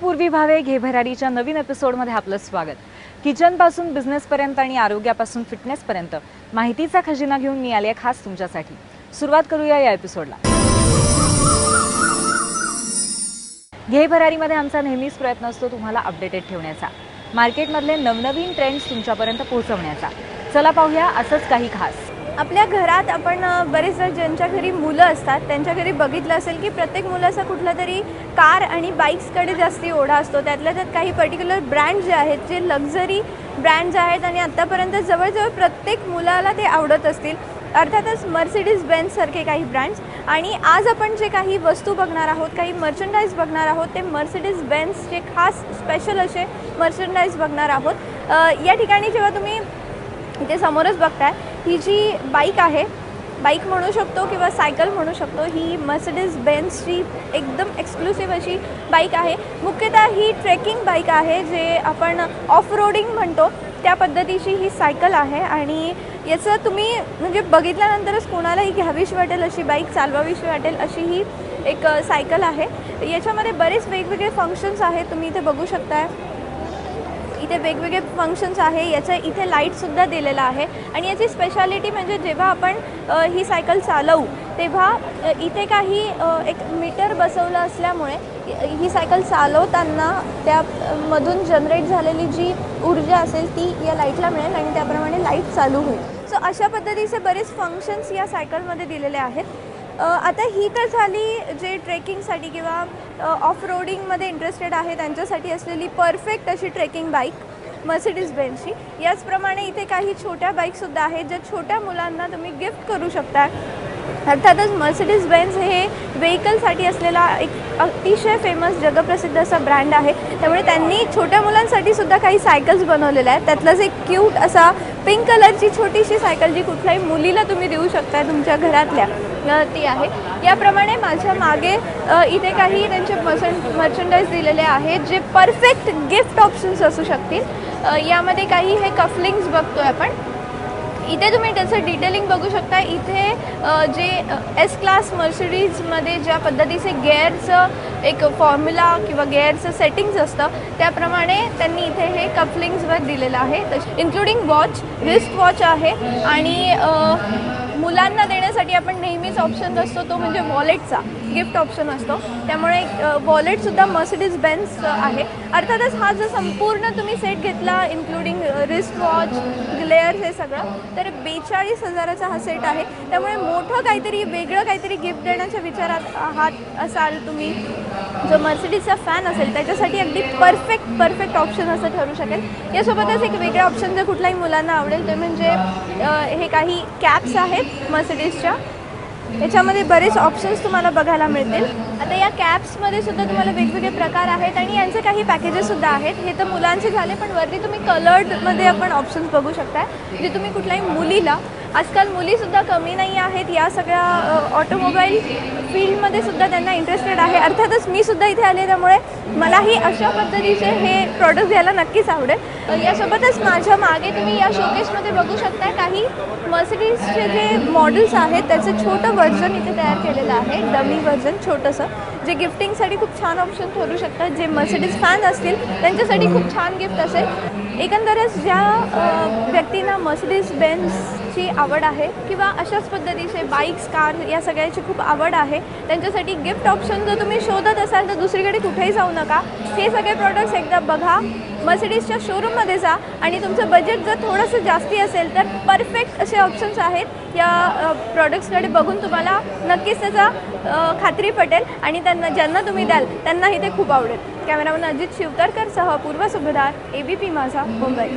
पूर्वी भावे घे भरारीच्या नवीन एपिसोडमध्ये आपलं स्वागत. किचनपासून बिझनेसपर्यंत आणि आरोग्यापासून फिटनेसपर्यंत माहितीचा खजिना घेऊन मी आले आहे खास तुमच्यासाठी. सुरुवात करूया या एपिसोडला घे भरारीमध्ये आमचा नेहमीच प्रयत्न असतो तुम्हाला अपडेटेड ठेवण्याचा. मार्केटमधले नवनवीन ट्रेंड्स तुमच्यापर्यंत पोहोचवण्याचा. चला पाहूया असंच काही खास. आपल्या घरात आपण बरेच बरेचदा ज्यांच्या घरी मुलं असतात त्यांच्या घरी बघितलं असेल की प्रत्येक मुलाचा कुठला तरी कार आणि बाईक्सकडे जास्ती ओढा असतो. त्यातल्या त्यात काही पर्टिक्युलर ब्रँड जे आहेत जे लक्झरी ब्रँड्स आहेत आणि आत्तापर्यंत जवळजवळ प्रत्येक मुलाला ते आवडत असतील. अर्थातच मर्सिडीज बेन्ससारखे काही ब्रँड्स आणि आज आपण जे काही वस्तू बघणार आहोत काही मर्चंडाईज बघणार आहोत ते मर्सिडीज बेन्सचे खास स्पेशल असे मर्चंडाईज बघणार आहोत. या ठिकाणी जेव्हा तुम्ही इथे समोरच बघताय ही जी बाईक आहे बाईक म्हणू शकतो किंवा सायकल म्हणू शकतो ही मर्सिडीज बेन्सची एकदम एक्सक्लुसिव्ह अशी बाईक आहे. मुख्यतः ही ट्रेकिंग बाईक आहे जे आपण ऑफ रोडिंग म्हणतो. त्या पद्धतीची ही सायकल आहे आणि याचं तुम्ही म्हणजे बघितल्यानंतरच कोणालाही घ्यावीशी वाटेल अशी बाईक चालवावीशी वाटेल अशी ही एक सायकल आहे. याच्यामध्ये बरेच वेगवेगळे फंक्शन्स आहेत तुम्ही इथे बघू शकताय. इथे वेगवेगळे फंक्शन्स आहे याचं इथे लाईटसुद्धा दिलेलं आहे. आणि याची स्पेशालिटी म्हणजे जेव्हा आपण ही सायकल चालवू तेव्हा इथे काही एक मीटर बसवलं असल्यामुळे ही सायकल चालवताना त्या मधून जनरेट झालेली जी ऊर्जा असेल ती या लाईटला मिळेल आणि त्याप्रमाणे लाइट चालू होईल. सो अशा पद्धतीचे बरेच फंक्शन्स या सायकलमध्ये दिलेले आहेत. आता ही तर झाली जे ट्रेकिंगसाठी किंवा ऑफ रोडिंगमध्ये इंटरेस्टेड आहे त्यांच्यासाठी असलेली परफेक्ट अशी ट्रेकिंग बाईक मर्सिडीज बेनची याचप्रमाणे इथे काही छोट्या बाईकसुद्धा आहेत ज्या छोट्या मुलांना तुम्ही गिफ्ट करू शकता. अर्थातच मर्सिडीज बेन्स हे व्हेकलसाठी असलेला एक अतिशय फेमस जगप्रसिद्ध असा ब्रँड आहे. त्यामुळे त्यांनी छोट्या मुलांसाठी सुद्धा काही सायकल्स बनवलेल्या आहेत. त्यातलाच एक क्यूट असा पिंक कलरची छोटीशी सायकल जी कुठल्याही मुलीला तुम्ही देऊ शकता तुमच्या घरातल्या ती आहे. याप्रमाणे माझ्या मागे इथे काही त्यांचे मर्चन मर्चंडाईज दिलेले आहेत जे परफेक्ट गिफ्ट ऑप्शन्स असू शकतील. यामध्ये काही हे कफलिंग्स बघतोय आपण. इथे तुम्ही त्याचं डिटेलिंग बघू शकता. इथे जे एस क्लास मर्सिडीजमध्ये ज्या पद्धतीचे गेअरचं एक फॉर्म्युला किंवा गेअरचं सेटिंग्स असतं त्याप्रमाणे त्यांनी इथे हे कपलिंग्सवर दिलेलं आहे. इन्क्लुडिंग वॉच रिस्ट वॉच आहे. आणि मुलांना देण्यासाठी आपण नेहमीच ऑप्शन असतो तो म्हणजे वॉलेटचा गिफ्ट ऑप्शन असतो. त्यामुळे वॉलेटसुद्धा मर्सिडीज बेन्स आहे. अर्थातच हा जर संपूर्ण तुम्ही सेट घेतला इन्क्लुडिंग रिस्ट वॉच ग्लेअर्स हे सगळं तर बेचाळीस हजाराचा हा सेट आहे. त्यामुळे मोठं काहीतरी वेगळं काहीतरी गिफ्ट देण्याच्या विचारात आहात असाल तुम्ही. जो मर्सिडीजचा फॅन असेल त्याच्यासाठी अगदी परफेक्ट परफेक्ट ऑप्शन असं ठरू शकेल. यासोबतच एक वेगळा ऑप्शन जर कुठल्याही मुलांना आवडेल ते म्हणजे हे काही कॅप्स आहेत मर्सिडीजच्या याच्यामध्ये बरेच ऑप्शन्स तुम्हाला बघायला मिळतील. आता या कॅप्समध्ये सुद्धा तुम्हाला वेगवेगळे प्रकार आहेत आणि यांचे काही पॅकेजेससुद्धा आहेत. हे तर मुलांचे झाले पण वरती तुम्ही कलर्डमध्ये आपण ऑप्शन्स बघू शकता जे तुम्ही कुठल्याही मुलीला आजकाल मुलीसुद्धा कमी नाही आहेत. या सगळ्या ऑटोमोबाईल फील्डमध्ये सुद्धा त्यांना इंटरेस्टेड आहे. अर्थातच मी सुद्धा इथे आले त्यामुळे मलाही अशा पद्धतीचे हे प्रॉडक्ट घ्यायला नक्कीच आवडेल. यासोबतच माझ्या मागे तुम्ही या शोकेसमध्ये बघू शकता काही मर्सिडीजचे जे मॉडेल्स आहेत त्याचं छोटं व्हर्जन इथे तयार केलेलं आहे. डमी व्हर्जन छोटंसं. जे गिफ्टिंगसाठी खूप छान ऑप्शन ठरू शकतात. जे मर्सिडीज फॅन असतील त्यांच्यासाठी खूप छान गिफ्ट असेल. एकंदरच ज्या व्यक्तींना मर्सिडीज बेन्स बेन्सची आवड आहे किंवा अशाच पद्धतीचे बाईक्स कार या सगळ्याची खूप आवड आहे. त्यांच्यासाठी गिफ्ट ऑप्शन जर तुम्ही शोधत असाल तर दुसरीकडे कुठेही जाऊ नका. हे सगळे प्रॉडक्ट्स एकदा बघा. मर्सिडीजच्या शोरूममध्ये जा आणि तुमचं बजेट जर थोडंसं जास्ती असेल तर परफेक्ट असे ऑप्शन्स आहेत. या प्रॉडक्ट्सकडे बघून तुम्हाला नक्कीच त्याचा खात्री पटेल आणि त्यांना ज्यांना तुम्ही द्याल त्यांनाही ते खूप आवडेल. कॅमेरामन अजित शिवतरकर सह पूर्व सुभदार ए बी पी माझा मुंबई.